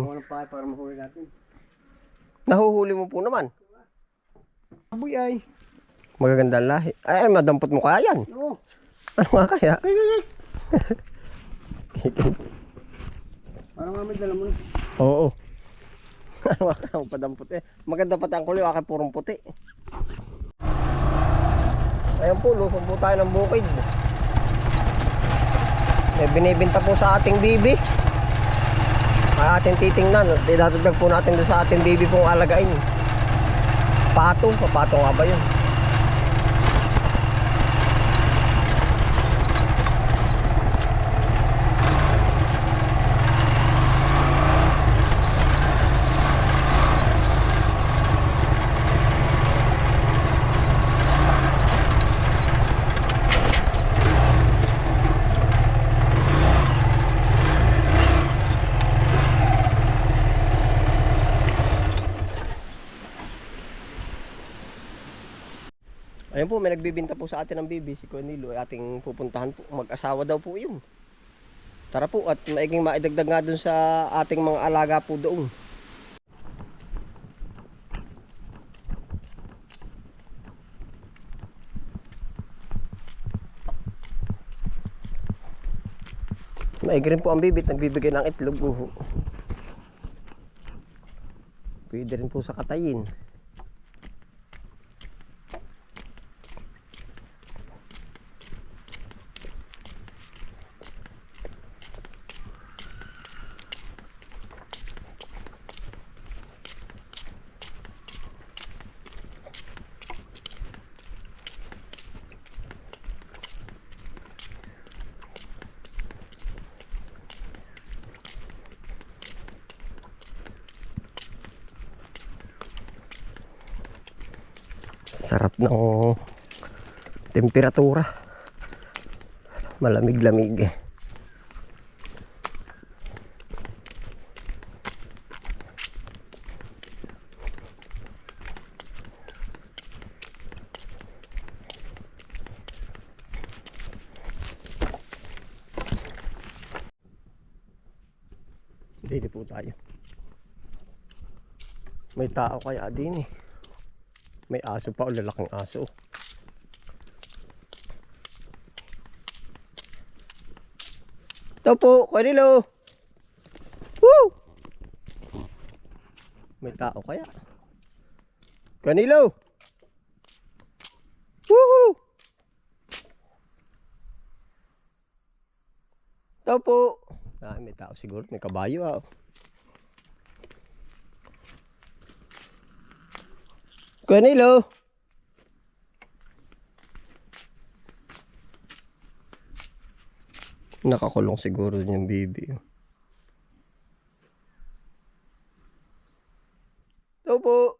Ng pahay para mahuli natin. Nahuhuli mo po naman. Abuy ay. Magagandang lahi. Ay, ay, madampot mo kaya yan. Oo. Ano nga kaya? Parang nga may dala mo na. Oo. ano nga kaya padampot eh. Maganda pati ang kulay, akin purong puti. Ayan po, lusong po tayo ng bukid. May binibinta po sa ating bibi. Ay ating titingnan. Idadagdag po natin doon sa ating bibi pong alagain. Pato, papato nga ba yun? Ayun po, may nagbibinta po sa atin ng bibi, si Cornelio, ating pupuntahan po. Mag-asawa daw po yun. Tara po, at maiging maidagdag nga dun sa ating mga alaga po doon. Maigi rin po ang bibit, nagbibigay ng itlog. Uho. Pwede rin po sa katayin. Sarap ng temperatura. Malamig-lamig eh. Dito po tayo. May tao kaya din eh. May aso pa o lalaking aso. Ito po, Kanilo. Woo! May tao kaya? Kanilo! Woohoo! Ito po. Ah, may tao siguro. May kabayo ah. Kanilo! Nakakulong siguro yung baby. Ito po.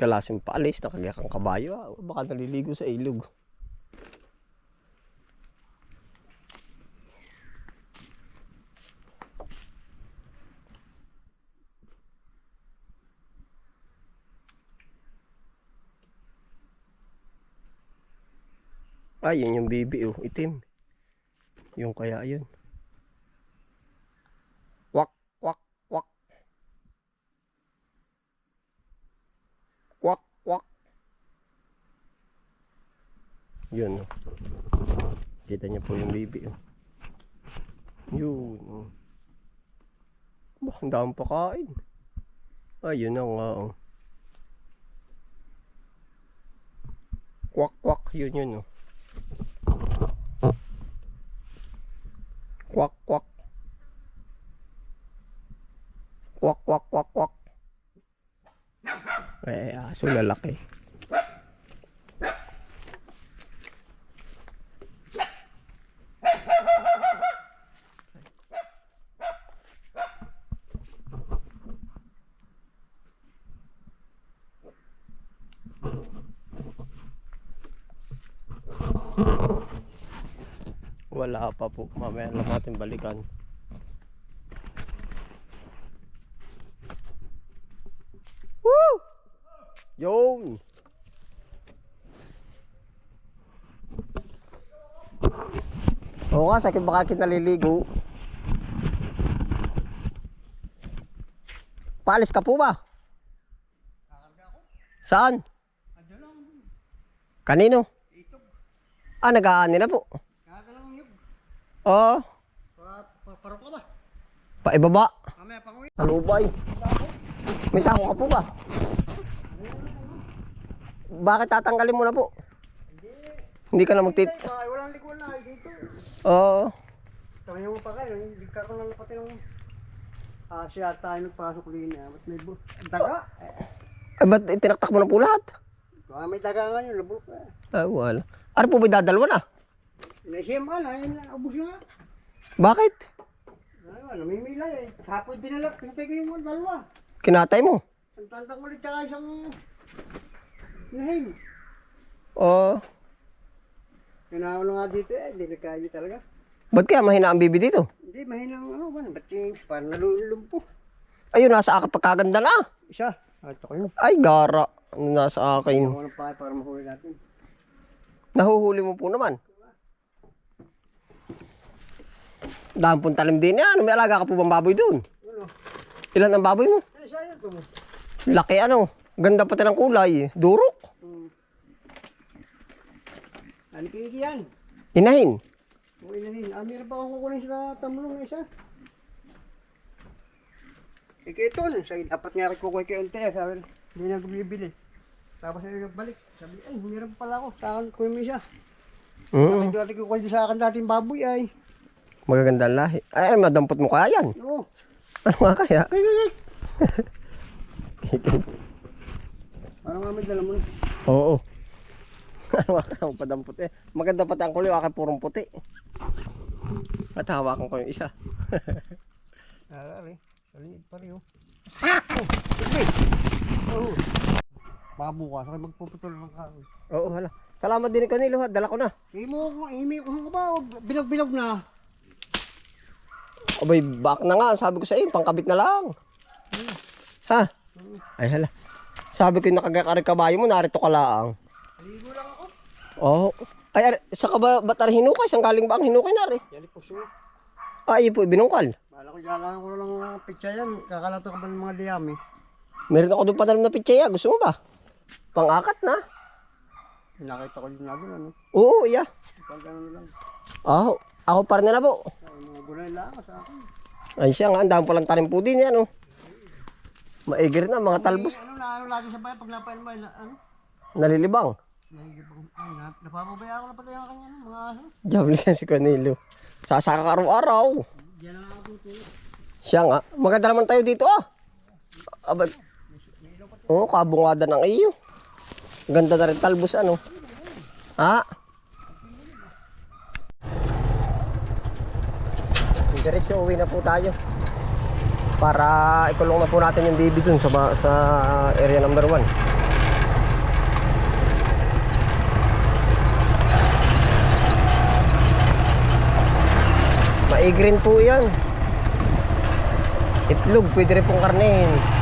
Kalasing paalis, nakagakang kabayo. Baka naliligo sa ilog. Ah, yun yung baby oh, itim. Yung kaya yun. Wak, wak, wak. Wak, wak. Yun oh. Kita niyo po yung baby oh. Yun oh. Bah, ang dami pakain. Ah, yun na nga oh. Kwak, kwak, yun yun oh. Kwak, kwak. Kwak, kwak, kwak, kwak. Aso lalaki. Wala pa po. Mamaya lang natin balikan. Woo! Yun! Oo nga, sakit baka kita naliligo. Paalis ka po ba? Saan? Kanino? Ah, nag-aani na po. Oo, Pa- pa- Paro ka ba? paibaba. Mamaya pang uwi. Sa lubay. May sako ka po ba? Bakit tatanggalin mo na po? Hindi ka na magtit... Ay, walang likuan na. ay, Dito. Oo. Kami mo pa kayo. Hindi ka ko lang pati ng... Ah, siya tayo nagpasok din. ah. Ba't may bu... Daga? Eh, Ay, ba't tinaktak mo na po lahat? ah, may daga nga yun. Labulok ka. Ah, wala. Ano po ba dadalwa na? Nasiyam ka na. Yun na. Ubus na. Bakit? Ano, namimila eh. Hapon dinala. Pintay yung mga dalawa. Kinatay mo? Ang tantang ulit tsaka isang... Nahin. Oo. Pinawala nga dito eh. Hindi nagkayo talaga. Ba't kaya mahina ang bibi dito? Hindi, mahinang ano ba? Ba't yung parang nalulumpo? Ayun, nasa akin pagkaganda na. Isa. Ah, ito ko yun. Ay, gara. Ano nasa akin? Ako ng pahay para mahuli natin. Nahuhuli mo po naman. Dahil pong talim din yan. May alaga ka po bang baboy doon? Ano? Ilan ang baboy mo? Sayang ko mo. Laki ano. Ganda pati ng kulay. Durok. Yan? Inahin. Kung inahin. Ah, meron pa akong kukunin sa tamulong isa. Eh, kaya ito, sa dapat nga rin kukunin kay NTS. Sabi, hindi na ako bibili. Tapos na nagbalik. Sabi, ay, meron pala ako. Sa akin, kunin mo isa. Mm. Sabi, dati kukunin sa akin dating baboy ay. Magaganda ang lahi. Ay, madampot mo kaya yan. Oo. Ano nga kaya? Ay, ay, ay. Parang nga may dala mo na. Oo. Nga kaya padampot eh. Maganda pati ang kulay. Akin purong puti. At hawakan ko yung isa. Ah, ari. Saliid pa rin, oh. Oh, sige. Oh. Baka bukas ako magpuputol ng kahoy. Oo, hala. Salamat din ko nilo. Dala ko na. Hindi mo ako, imi ko ba? o Bilog-bilog na. Abay, back na nga. Sabi ko sa iyo, pangkabit na lang. Ha? Ay, hala. Sabi ko yung nakagakarin kabayo mo, narito ka lang. Oo. Ay, sa ka ba, ba't ari hinukay? Saan galing ba ang hinukay na rin? Yan po siya. Ay, po, binungkal. Bala ko galang ko lang ng pizza yan. Kakalato ka ba ng mga diyami? Meron ako doon padalam na pitsaya. Gusto mo ba? Pangakat na. Nakita ko yung nabi ano. Oo, iya. Pag ano lang. Ah, ako pa rin na po. Ay, mga gulay lang sa akin. Ay siya nga, ang dami palang tanim po din yan, oh. Maigir na, mga talbos. Ano na, ano lagi sa bayan pag napain mo, ano? Nalilibang. Nahigipag, ay, na, napapabaya ko na pati ang kanya, ano, mga aso. Jabli yan si Cornelio. Sasaka ka araw-araw. Diyan lang ako tutulog. Siya nga. Maganda naman tayo dito, ah. Abay. Oo, kabungada ng iyo. Ganda na rin talbos, ano. Ha? Diretso uwi na po tayo. Para ikulong na po natin yung baby dun sa, sa area number 1. Maigrin po yan. Itlog, pwede rin pong karnehin.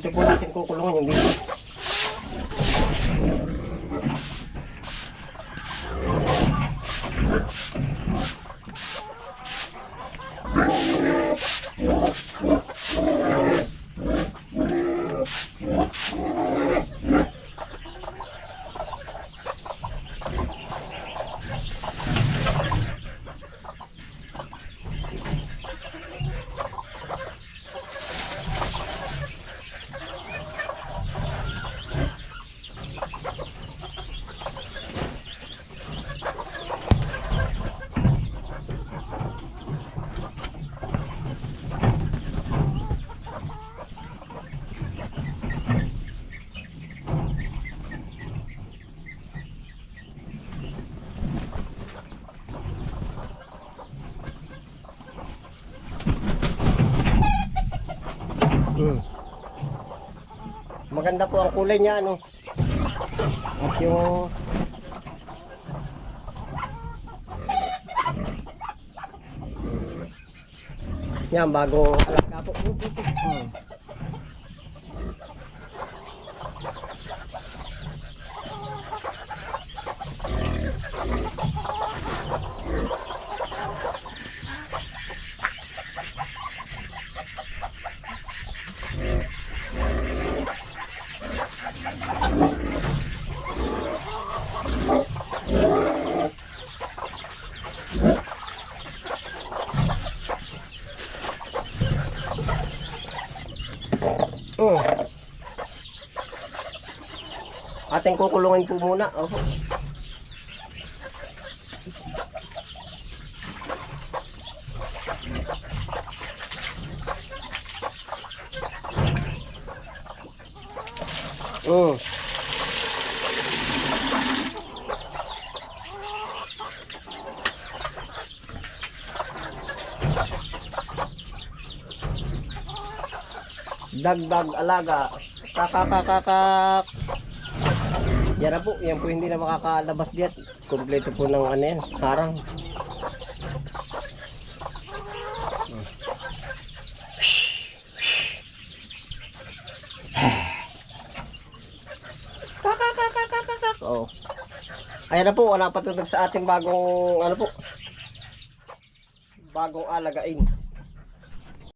Dito po natin kukulungan yung bibi. Hmm. Maganda po ang kulay niya, ano. At yung... Yan, bagong alaga po. Hmm. Oh. Ating kukulungin po muna. Oh. Oh. Dagdag alaga. Kakakakakak. Yan na po. Yan po hindi na makakalabas diyan. Kompleto po ng ano yan. Harang. Kakakakakakak. Oh. Ayan na po. Wala pa tunog sa ating bagong ano po. Bagong alagain.